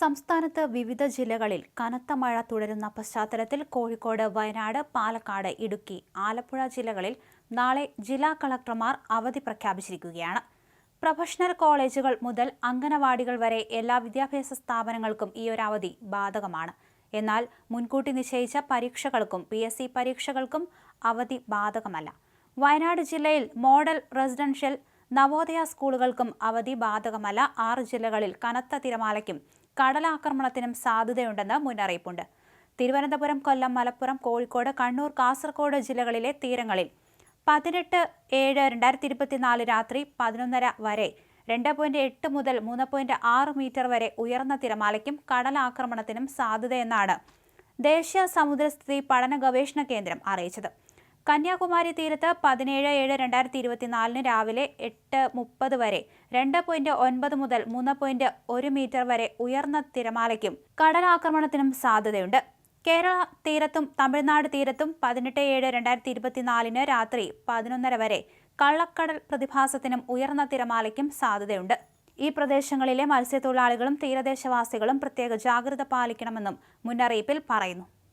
സംസ്ഥാനത്ത് വിവിധ ജില്ലകളിൽ കനത്ത മഴ തുടരുന്ന പശ്ചാത്തലത്തിൽ കോഴിക്കോട് വയനാട് പാലക്കാട് ഇടുക്കി ആലപ്പുഴ ജില്ലകളിൽ നാളെ ജില്ലാ കളക്ടർമാർ അവധി പ്രഖ്യാപിച്ചിരിക്കുകയാണ്. പ്രൊഫഷണൽ കോളേജുകൾ മുതൽ അംഗനവാടികൾ വരെ എല്ലാ വിദ്യാഭ്യാസ സ്ഥാപനങ്ങൾക്കും ഈ ഒരു അവധി ബാധകമാണ്. എന്നാൽ മുൻകൂട്ടി നിശ്ചയിച്ച പരീക്ഷകൾക്കും പി എസ് സി പരീക്ഷകൾക്കും അവധി ബാധകമല്ല. വയനാട് ജില്ലയിൽ മോഡൽ റെസിഡൻഷ്യൽ നവോദയ സ്കൂളുകൾക്കും അവധി ബാധകമല്ല. ആറ് ജില്ലകളിൽ കനത്ത തിരമാലയ്ക്കും കടലാക്രമണത്തിനും സാധ്യതയുണ്ടെന്ന് മുന്നറിയിപ്പുണ്ട്. തിരുവനന്തപുരം കൊല്ലം മലപ്പുറം കോഴിക്കോട് കണ്ണൂർ കാസർഗോഡ് ജില്ലകളിലെ തീരങ്ങളിൽ പതിനെട്ട് ഏഴ് രണ്ടായിരത്തി ഇരുപത്തിനാല് രാത്രി പതിനൊന്നര വരെ രണ്ട് പോയിന്റ് എട്ട് മുതൽ മൂന്ന് പോയിന്റ് ആറ് മീറ്റർ വരെ ഉയർന്ന തിരമാലയ്ക്കും കടലാക്രമണത്തിനും സാധ്യതയെന്നാണ് ദേശീയ സമുദ്രസ്ഥിതി പഠന ഗവേഷണ കേന്ദ്രം അറിയിച്ചത്. കന്യാകുമാരി തീരത്ത് പതിനേഴ് ഏഴ് രണ്ടായിരത്തി ഇരുപത്തിനാലിന് രാവിലെ എട്ട് മുപ്പത് വരെ രണ്ട് പോയിന്റ് ഒൻപത് മുതൽ മൂന്ന് പോയിന്റ് ഒരു മീറ്റർ വരെ ഉയർന്ന തിരമാലയ്ക്കും കടലാക്രമണത്തിനും സാധ്യതയുണ്ട്. കേരള തീരത്തും തമിഴ്നാട് തീരത്തും പതിനെട്ട് ഏഴ് രണ്ടായിരത്തി ഇരുപത്തിനാലിന് രാത്രി പതിനൊന്നര വരെ കള്ളക്കടൽ പ്രതിഭാസത്തിനും ഉയർന്ന തിരമാലയ്ക്കും സാധ്യതയുണ്ട്. ഈ പ്രദേശങ്ങളിലെ മത്സ്യത്തൊഴിലാളികളും തീരദേശവാസികളും പ്രത്യേക ജാഗ്രത പാലിക്കണമെന്നും മുന്നറിയിപ്പിൽ പറയുന്നു.